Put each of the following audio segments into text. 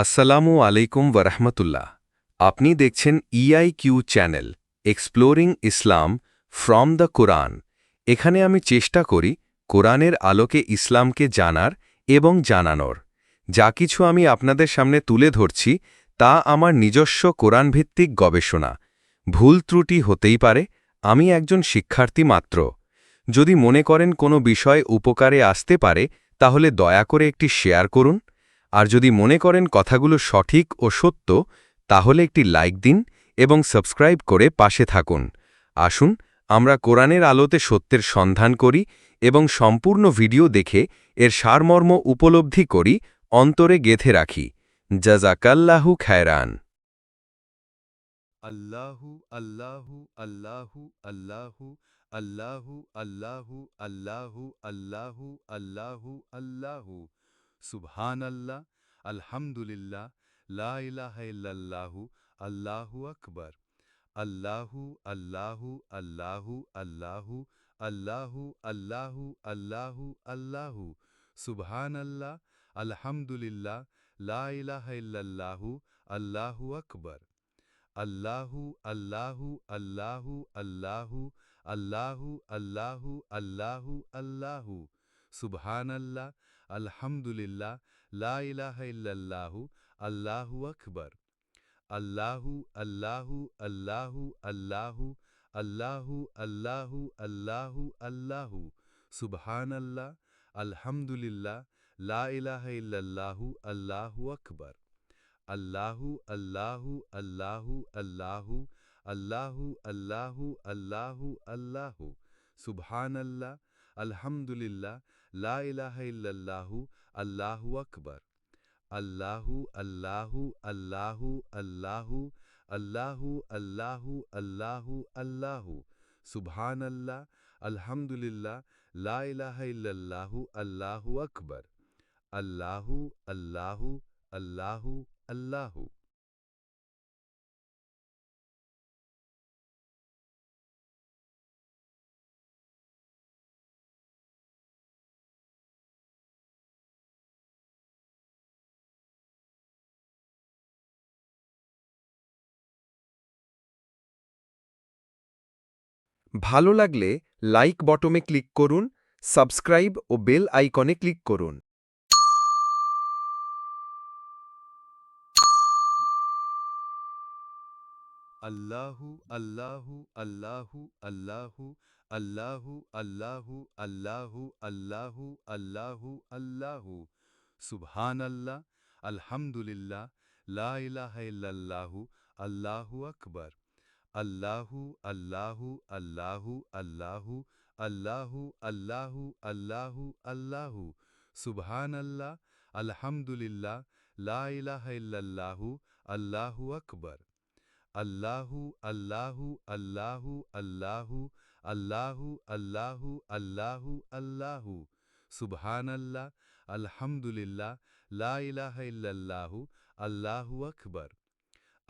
আসসালামু আলাইকুম ওরহমতুল্লাহ আপনি দেখছেন E I Q channel exploring Islam from the Quran এখানে আমি চেষ্টা করি কোরআনের আলোকে ইসলামকে জানার এবং জানানোর। যা কিছু আমি আপনাদের সামনে তুলে ধরছি, তা আমার নিজস্ব কোরআনভিত্তিক গবেষণা। ভুল ত্রুটি হতেই পারে, আমি একজন শিক্ষার্থী মাত্র। যদি মনে করেন কোনো বিষয় উপকারে আসতে পারে, তাহলে দয়া করে একটি শেয়ার করুন আর যদি মনে করেন কথাগুলো সঠিক ও সত্য তাহলে একটি লাইক দিন এবং সাবস্ক্রাইব করে পাশে থাকুন আসুন আমরা কোরআনের আলোতে সত্যের সন্ধান করি এবং সম্পূর্ণ ভিডিও দেখে এর সারমর্ম উপলব্ধি করি অন্তরে গেথে রাখি জাজাকাল্লাহু খায়রান আল্লাহু আল্লাহু আল্লাহু আল্লাহু আল্লাহু আল্লাহু আল্লাহু আল্লাহু আল্লাহু আল্লাহু সুবহান আল্লাহ আলহামদুলিল্লাহ লা ইলাহা ইল্লাল্লাহু আল্লাহু আকবার আল্লাহু আল্লাহু আল্লাহু আল্লাহু আল্লাহু আল্লাহু আল্লাহু আল্লাহু সুবহান আল্লাহ আলহামদুলিল্লাহ লা ইলাহা ইল্লাল্লাহু আল্লাহু আকবার আল্লাহু আল্লাহু আল্লাহু আল্লাহু আল্লাহু আল্লাহু আল্লাহু আল্লাহু সুবহান আল্লাহ الحمد لله لا إله الا الله الله أكبر الله الله الله الله الله اللہ الله اللہ سبحان اللہ الحمدللہ لا إله الا الله اللہ اکبر الله الله الله الله الله الله اللہ اللہ سبحان اللہ الحمدللہ লা ইলাহা ইল্লাল্লাহু আল্লাহু আকবার আল্লাহু আল্লাহু আল্লাহু আল্লাহু আল্লাহু আল্লাহু আল্লাহু আল্লাহু সুবহান আল্লাহ আলহামদুলিল্লাহ লা ইলাহা ইল্লাল্লাহু আল্লাহু আকবার আল্লাহু আল্লাহু আল্লাহু আল্লাহু ভালো লাগলে লাইক বটমে ক্লিক করুন সাবস্ক্রাইব ও বেল আইকনে ক্লিক করুন। আল্লাহু আল্লাহু আল্লাহু আল্লাহু আল্লাহু আল্লাহু আল্লাহু আল্লাহু আল্লাহু আল্লাহু। সুবহান আল্লাহ আলহামদুলিল্লাহ, লা ইলাহা ইল্লাল্লাহু, আল্লাহু আকবার। الله الله الله الله الله الله الله الله سبحان الله الحمد لله لا إله إلا الله الله أكبر الله الله الله الله الله الله الله الله سبحان الله الحمد لله لا إله إلا الله الله أكبر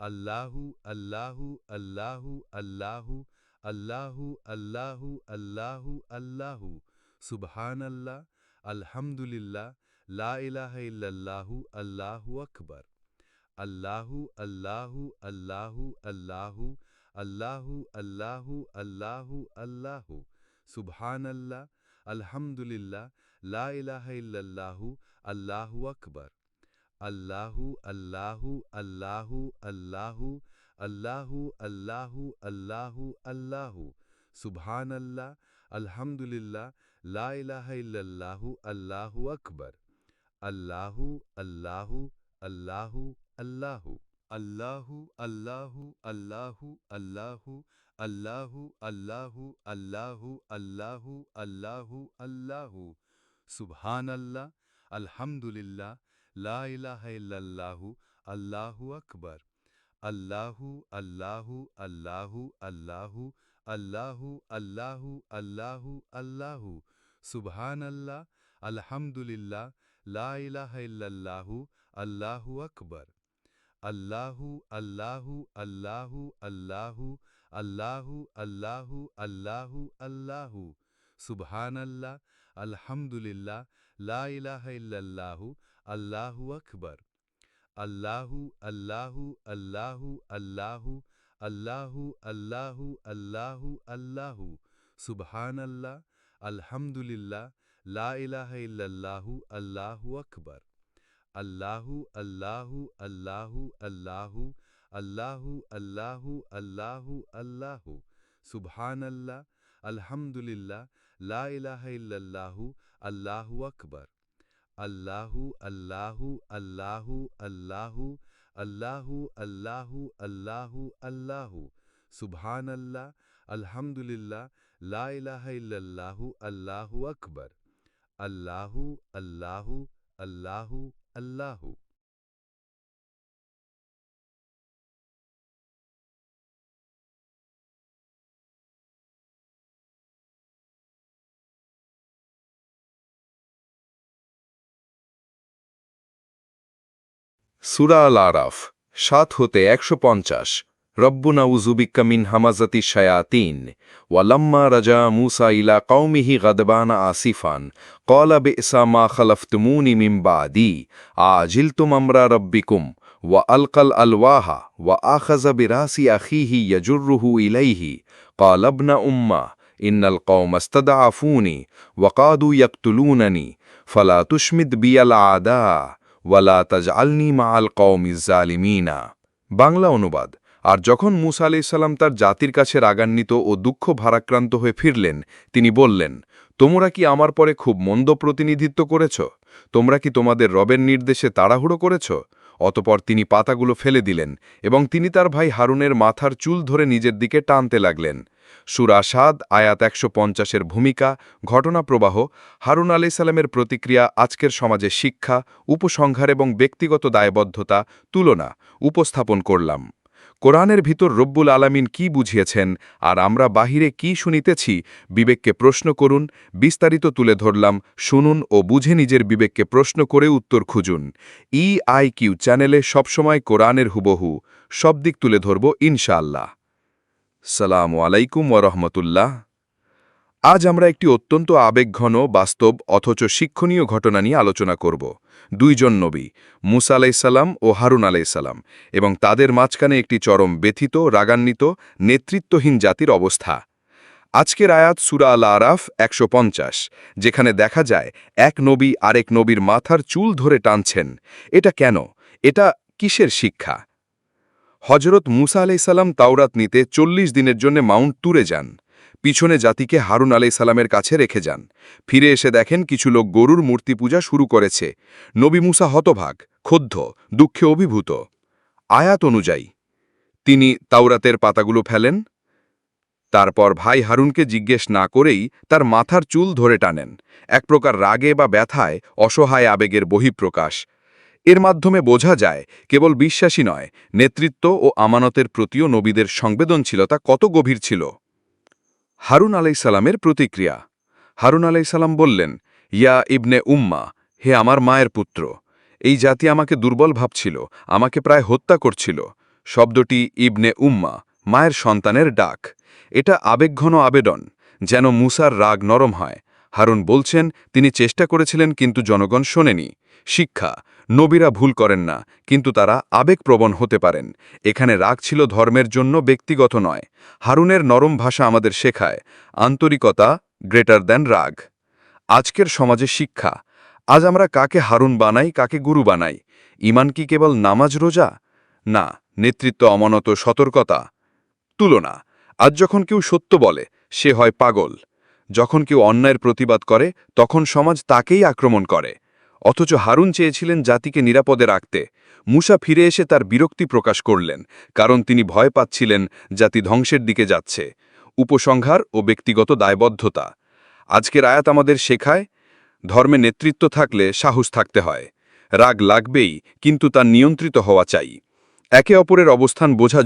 الله الله الله الله الله الله الله الله سبحان الله الحمد لله لا إله إلا الله الله أكبر الله الله الله الله الله الله الله الله سبحان الله الحمد لله لا إله إلا الله الله أكبر الله الله الله الله الله الله الله الله سبحان الله الحمد لله لا إله إلا الله الله أكبر الله الله الله الله الله الله الله الله الله الله الله الله الله الله سبحان الله الحمد لله لا إله إلا الله الله أكبر الله الله الله الله الله الله الله الله سبحان الله الحمد لله لا إله إلا الله الله أكبر الله الله الله الله الله الله الله الله سبحان الله الحمد لله لا إله إلا الله الله أكبر الله الله الله الله الله الله الله الله سبحان الله الحمد لله لا إله إلا الله الله أكبر الله الله الله الله الله الله الله الله سبحان الله الحمد لله لا إله إلا الله الله أكبر اللہ اللہ اللہ اللہ اللہ اللہ اللہ اللہ سبحان اللہ الحمد للہ لا الہ الا اللہ اللہ اکبر اللہ اللہ اللہ اللہ সুরা আল আরাফ সাত হতে একশো পঞ্চাশ রব্বুনা উজুবিক্কা মিন হামাজাতি শায়াতিন ওয়ালাম্মা রাজা মুসা ইলা কৌমিহি গদবানা আসিফান কলা বেসা মা খলফতুমুনি মিম বাদি আজিলতুম আমরা রব্বিকুম ওয়া আলকাল আলওয়াহা ওয়া আখাজা বিরাসি আখিহি ইয়াজুররুহু ইলাইহি قال ابن أمة إن القوم استضعفوني وقادوا يقتلونني فلا تشمد بي الأعداء ওয়ালা তাজআলনি মা আল কওমিজ জালিমিনা। বাংলা অনুবাদ, আর যখন মুসা আলাইসাল্লাম তার জাতির কাছে রাগান্বিত ও দুঃখ ভারাক্রান্ত হয়ে ফিরলেন, তিনি বললেন, তোমরা কি আমার পরে খুব মন্দ প্রতিনিধিত্ব করেছ? তোমরা কি তোমাদের রবের নির্দেশে তাড়াহুড়ো করেছ? অতপর তিনি পাতাগুলো ফেলে দিলেন এবং তিনি তার ভাই হারুনের মাথার চুল ধরে নিজের দিকে টানতে লাগলেন। সুরা সাদ, আয়াত একশো পঞ্চাশের ভূমিকা, ঘটনা প্রবাহ, হারুন আলাইসাল্লামের প্রতিক্রিয়া, আজকের সমাজে শিক্ষা, উপসংহার এবং ব্যক্তিগত দায়বদ্ধতা, তুলনা, উপস্থাপন করলাম। কোরআনের ভিতর রব্বুল আলামিন কি বুঝিয়েছেন আর আমরা বাহিরে কি শুনিতেছি, বিবেককে প্রশ্ন করুন, বিস্তারিত তুলে ধরলাম, শুনুন ও বুঝে নিজের বিবেককে প্রশ্ন করে উত্তর খুঁজুন। ই আই কিউ চ্যানেলে সবসময় কোরআনের হুবহু, সব দিক তুলে ধরব ইনশাআল্লাহ। সালামু আলাইকুম ওরহমতুল্লাহ আজ আমরা একটি অত্যন্ত আবেগঘন, বাস্তব, অথচ শিক্ষণীয় ঘটনা নিয়ে আলোচনা করব। দুইজন নবী, মুসা আলাইসাল্লাম ও হারুন আলাইসাল্লাম এবং তাদের মাঝখানে একটি চরম ব্যথিত, রাগান্বিত, নেতৃত্বহীন জাতির অবস্থা। আজকের আয়াত সুরা আল আরাফ একশো পঞ্চাশ, যেখানে দেখা যায় এক নবী আরেক নবীর মাথার চুল ধরে টানছেন। এটা কেন? এটা কিসের শিক্ষা? হজরত মুসা আলাইসাল্লাম তাওরাত নিতে চল্লিশ দিনের জন্য মাউন্ট তুরে যান। পিছনে জাতিকে হারুন আলাইসাল্লামের কাছে রেখে যান। ফিরে এসে দেখেন কিছু লোক গরুর মূর্তি পূজা শুরু করেছে। নবী মুসা হতভাগ, ক্ষুব্ধ, দুঃখে অভিভূত। আয়াত অনুযায়ী, তিনি তাওরাতের পাতাগুলো ফেলেন, তারপর ভাই হারুনকে জিজ্ঞেস না করেই তার মাথার চুল ধরে টানেন। এক প্রকার রাগে বা ব্যথায় অসহায় আবেগের বহিঃপ্রকাশ এর মাধ্যমে বোঝা যায়, কেবল বিশ্বাসী নয়, নেতৃত্ব ও আমানতের প্রতিও নবীদের সংবেদনশীলতা কত গভীর ছিল। হারুন আলাইসালামের প্রতিক্রিয়া। হারুন আলাইসাল্লাম বললেন, ইয়া ইবনে উম্মা, হে আমার মায়ের পুত্র, এই জাতি আমাকে দুর্বল ভাবছিল, আমাকে প্রায় হত্যা করছিল। শব্দটি ইবনে উম্মা, মায়ের সন্তানের ডাক। এটা আবেগঘন আবেদন, যেন মুসার রাগ নরম হয় হারুন বলছেন, তিনি চেষ্টা করেছিলেন কিন্তু জনগণ শোনেনি। শিক্ষা, নবীরা ভুল করেন না, কিন্তু তারা আবেগপ্রবণ হতে পারেন। এখানে রাগ ছিল ধর্মের জন্য ব্যক্তিগত নয়। হারুনের নরম ভাষা আমাদের শেখায়, আন্তরিকতা গ্রেটার দ্যান রাগ। আজকের সমাজে শিক্ষা, আজ আমরা কাকে হারুন বানাই, কাকে গুরু বানাই? ইমান কি কেবল নামাজ রোজা? না, নেতৃত্ব অমানত সতর্কতা। তুলনা, আজ যখন কেউ সত্য বলে, সে হয় পাগল। যখন কেউ অন্যায়ের প্রতিবাদ করে, তখন সমাজ তাকেই আক্রমণ করে। অথচ হারুন চেয়েছিলেন জাতিকে নিরাপদে রাখতে। মুসা ফিরে এসে তার বিরক্তি প্রকাশ করলেন, কারণ তিনি ভয় পাচ্ছিলেন জাতি ধ্বংসের দিকে যাচ্ছে। উপসংহার ও ব্যক্তিগত দায়বদ্ধতা। আজকের আয়াত আমাদের শেখায়, ধর্মে নেতৃত্ব থাকলে সাহস থাকতে হয়। রাগ লাগবেই, কিন্তু তা নিয়ন্ত্রিত হওয়া চাই। একে অপরের অবস্থান বোঝা